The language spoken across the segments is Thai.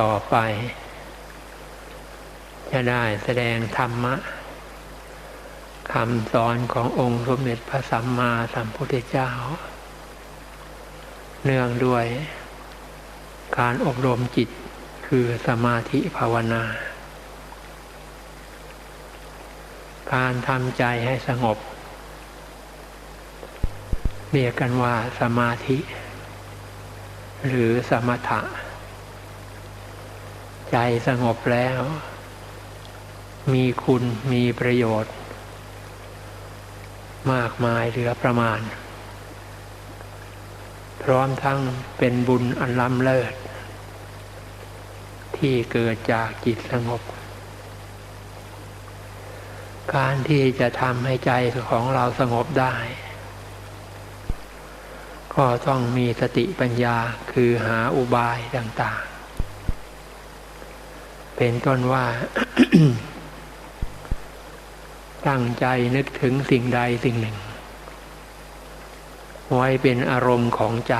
ต่อไป จะได้แสดงธรรมะคำสอนขององค์สมเด็จพระสัมมาสัมพุทธเจ้า เนื่องด้วย การอบรมจิตคือสมาธิภาวนา การทำใจให้สงบ เรียกกันว่าสมาธิ หรือสมถะ ใจสงบแล้ว มีคุณมีประโยชน์ มากมายเหลือประมาณ พร้อมทั้งเป็นบุญอันล้ำเลิศ ที่เกิดจากจิตสงบ การที่จะทำให้ใจของเราสงบได้ก็ต้องมีสติปัญญาคือหาอุบายต่างๆ เป็นต้นว่า ตั้งใจนึกถึงสิ่งใดสิ่งหนึ่ง ไว้เป็นอารมณ์ของใจ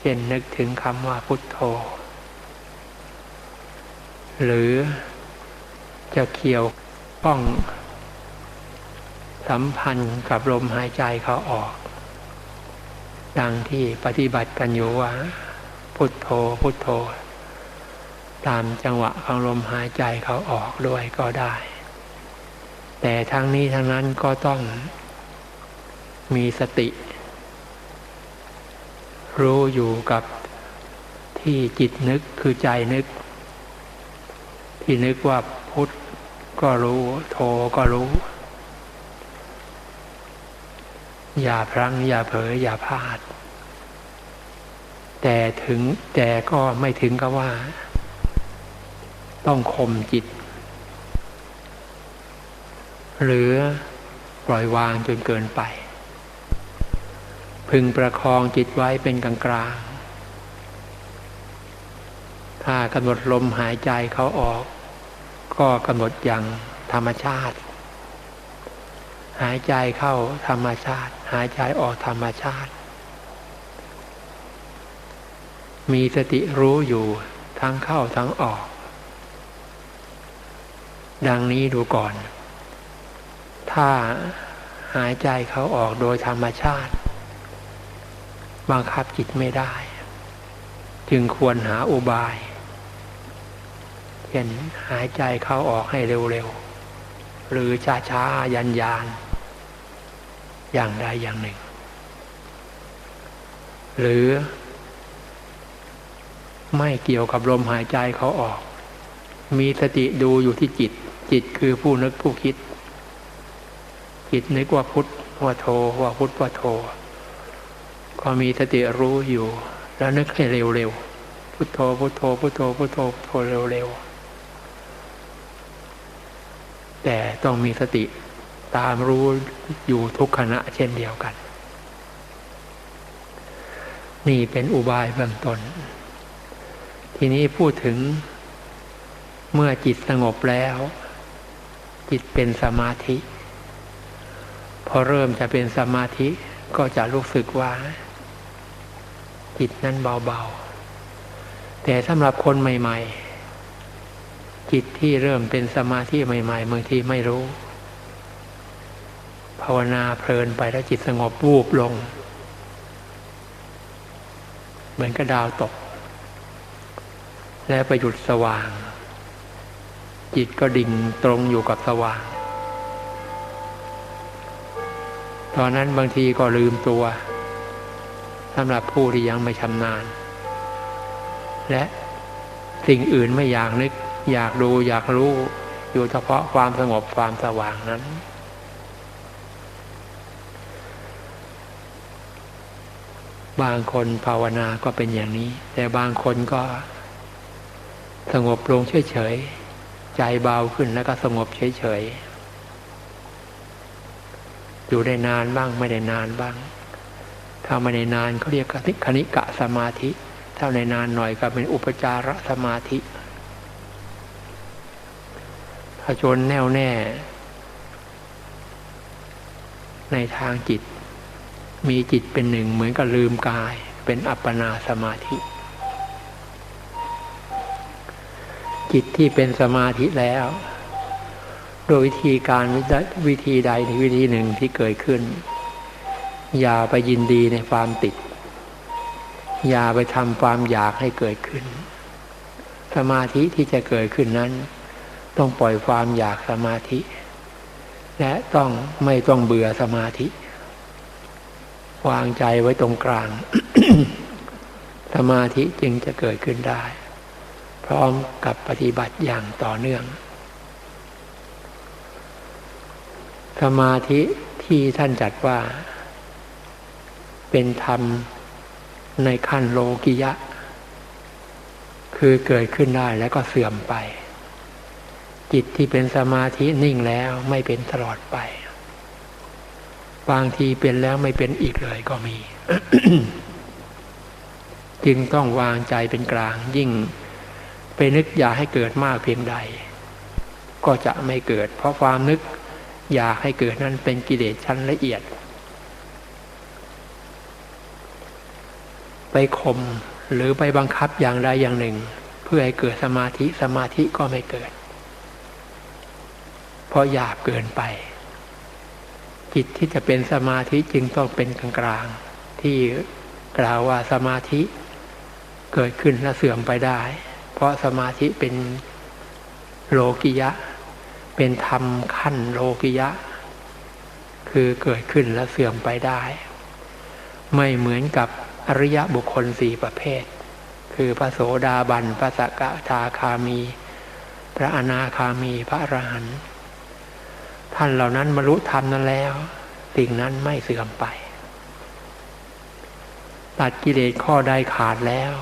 เช่นนึกถึงคำว่าพุทโธ หรือจะเกี่ยวข้องสัมพันธ์กับลมหายใจเขาออก ดังที่ปฏิบัติกันอยู่ว่า พุทโธพุทโธ ตามจังหวะของลมหายใจเขาออกด้วยก็ได้ แต่ทั้งนี้ทั้งนั้นก็ต้องมีสติ รู้อยู่กับที่จิตนึกคือใจนึก ที่นึกว่าพุทธก็รู้โทก็รู้ อย่าพลั้งอย่าเผลออย่าพลาด แต่ถึงแต่ก็ไม่ถึงกับว่า ต้องข่มจิต หรือปล่อยวางจนเกินไป พึงประคองจิตไว้เป็นกลางกลางถ้ากำหนดลมหายใจเขาออก ก็กำหนดอย่างธรรมชาติ หายใจเข้าธรรมชาติ หายใจออกธรรมชาติ มีสติรู้อยู่ทั้งเข้าทั้งออก ดังนี้ดูก่อน ถ้าหายใจเขาออกโดยธรรมชาติ บังคับจิตไม่ได้ จึงควรหาอุบายเช่นหายใจเข้าออกให้เร็วๆ หรือช้าๆ ยันยานอย่างใดอย่างหนึ่ง หรือ ไม่เกี่ยวกับลมหายใจเขาออก มีสติดูอยู่ที่จิต จิตคือผู้นึกผู้คิด จิตนึกว่าพุทธว่าโทว่าพุทธว่าโทก็มีสติรู้อยู่ แล้วนึกให้เร็วๆพุทโธพุทโธพุทโธพุทโธพุทโธเร็วๆแต่ต้องมีสติตามรู้อยู่ทุกขณะเช่นเดียวกัน นี่เป็นอุบายเบื้องต้น ทีนี้พูดถึงเมื่อจิตสงบแล้ว จิตเป็นสมาธิ พอเริ่มจะเป็นสมาธิก็จะรู้สึกว่า จิตนั้นเบาๆ แต่สำหรับคนใหม่ ๆ จิตที่เริ่มเป็นสมาธิใหม่ๆบางทีไม่รู้ ภาวนาเพลินไปแล้วจิตสงบวูบลง เหมือนกระดาวตก แล้วไปหยุดสว่าง จิตก็ดิ่งตรงอยู่กับสว่าง ตอนนั้นบางทีก็ลืมตัวสำหรับผู้ที่ยังไม่ชำนาญ และสิ่งอื่นไม่อยากนึก อยากดูอยากรู้อยู่เฉพาะความสงบความสว่างนั้น บางคนภาวนาก็เป็นอย่างนี้ แต่บางคนก็สงบลงเฉยๆ ใจเบาขึ้นแล้วก็สงบเฉยๆ อยู่ได้นานบ้างไม่ได้นานบ้าง ถ้าไม่ได้นานเขาเรียกคณิกะสมาธิ ถ้าในนานหน่อยก็เป็นอุปจารสมาธิถ้าจนแน่วแน่ ในทางจิต มีจิตเป็นหนึ่งเหมือนกับลืมกาย เป็นอัปปนาสมาธิ จิตที่เป็นสมาธิแล้ว โดยวิธีการวิธีใดวิธีหนึ่งที่เกิดขึ้น อย่าไปยินดีในความติด อย่าไปทำความอยากให้เกิดขึ้น สมาธิที่จะเกิดขึ้นนั้น ต้องปล่อยความอยากสมาธิ และต้องไม่ต้องเบื่อสมาธิ วางใจไว้ตรงกลาง สมาธิจึงจะเกิดขึ้นได้ พร้อมกับปฏิบัติอย่างต่อเนื่อง สมาธิที่ท่านจัดว่า เป็นธรรมในขั้นโลกิยะ คือเกิดขึ้นได้แล้วก็เสื่อมไป จิตที่เป็นสมาธินิ่งแล้วไม่เป็นตลอดไป บางทีเป็นแล้วไม่เป็นอีกเลยก็มี จึงต้องวางใจเป็นกลางยิ่ง ไปนึกอยากให้เกิดมากเพียงใด ก็จะไม่เกิด เพราะความนึกอยากให้เกิดนั้นเป็นกิเลสชั้นละเอียด ไปข่มหรือไปบังคับอย่างใดอย่างหนึ่ง เพื่อให้เกิดสมาธิสมาธิก็ไม่เกิด เพราะอยากเกินไป จิตที่จะเป็นสมาธิจึงต้องเป็นกลางกลางที่กล่าวว่าสมาธิเกิดขึ้นและเสื่อมไปได้ เพราะสมาธิเป็นโลกิยะ เป็นธรรมขั้นโลกิยะ คือเกิดขึ้นและเสื่อมไปได้ ไม่เหมือนกับอริยบุคคลสี่ประเภท คือพระโสดาบันพระสกทาคามี พระอนาคามีพระอรหันต์ท่านเหล่านั้นบรรลุธรรมนั้นแล้ว สิ่งนั้นไม่เสื่อมไป ตัดกิเลสข้อใดขาดแล้ว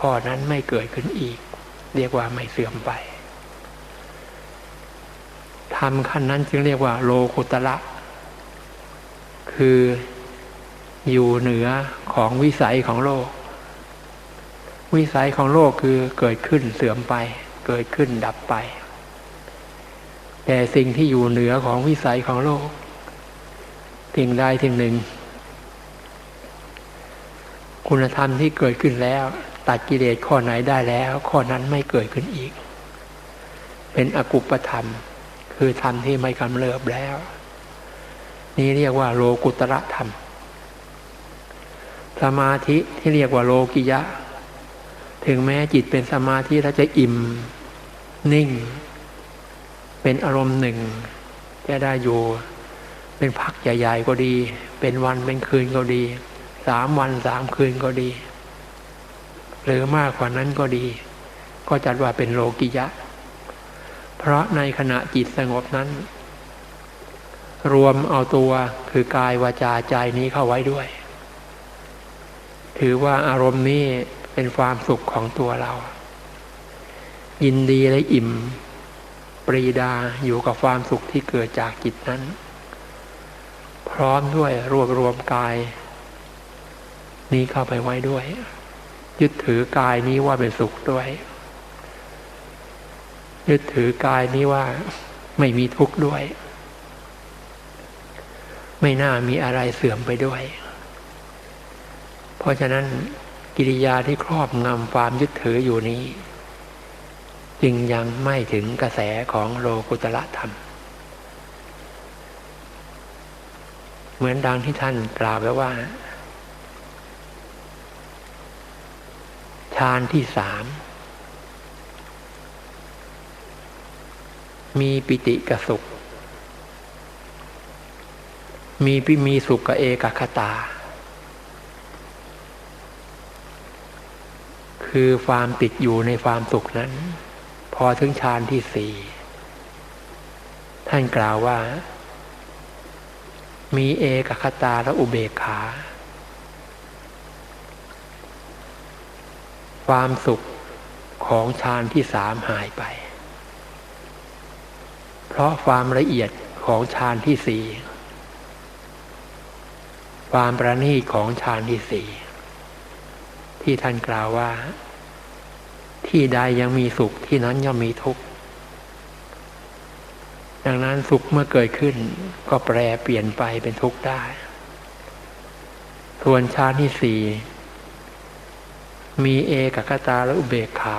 ข้อนั้นไม่เกิดขึ้นอีก เรียกว่าไม่เสื่อมไปธรรมขั้นนั้นจึงเรียกว่า โลกุตละคืออยู่เหนือของวิสัยของโลก วิสัยของโลกคือเกิดขึ้นเสื่อมไป เกิดขึ้นดับไป แต่สิ่งที่อยู่เหนือของวิสัยของโลกสิ่งใดสิ่งหนึ่ง คุณธรรมที่เกิดขึ้นแล้ว ตัดกิเลสข้อไหนได้แล้ว ข้อนั้นไม่เกิดขึ้นอีก เป็นอกุปธรรม คือธรรมที่ไม่กำเริบแล้ว นี่เรียกว่าโลกุตระธรรม สมาธิที่เรียกว่าโลกิยะ ถึงแม้จิตเป็นสมาธิแล้วจะอิ่ม นิ่ง เป็นอารมณ์หนึ่งจะได้อยู่เป็นพักใหญ่ ๆ ก็ดี เป็นวันเป็นคืนก็ดี สามวันสามคืนก็ดี หรือมากกว่านั้นก็ดี ก็จัดว่าเป็นโลกิยะ เพราะในขณะจิตสงบนั้น รวมเอาตัวคือกายวาจาใจนี้เข้าไว้ด้วย ถือว่าอารมณ์นี้เป็นความสุขของตัวเรา ยินดีและอิ่ม ปรีดาอยู่กับความสุขที่เกิดจากจิตนั้น พร้อมด้วยรวบรวมกายนี้เข้าไปไว้ด้วย ยึดถือกายนี้ว่าเป็นสุขด้วย ยึดถือกายนี้ว่าไม่มีทุกข์ด้วย ไม่น่ามีอะไรเสื่อมไปด้วย เพราะฉะนั้นกิริยาที่ครอบงำความยึดถืออยู่นี้ จึงยังไม่ถึงกระแสของโลกุตละธรรม เหมือนดังที่ท่านกล่าวไว้ว่า ฌานที่สาม มีปิติกสุข มีปิมีสุขกับเอกคตา คือความติดอยู่ในความสุขนั้น พอถึงฌานที่สี่ ท่านกล่าวว่า มีเอกคตาและอุเบกขา ความสุขของฌานที่สามหายไป เพราะความละเอียดของฌานที่สี่ความประณีตของฌานที่สี่ที่ท่านกล่าวว่า ที่ใดยังมีสุขที่นั้นย่อมมีทุกข์ดังนั้นสุขเมื่อเกิดขึ้นก็แปรเปลี่ยนไปเป็นทุกข์ได้ ส่วนชาติที่สี่ มีเอกกตาและอุเบกขา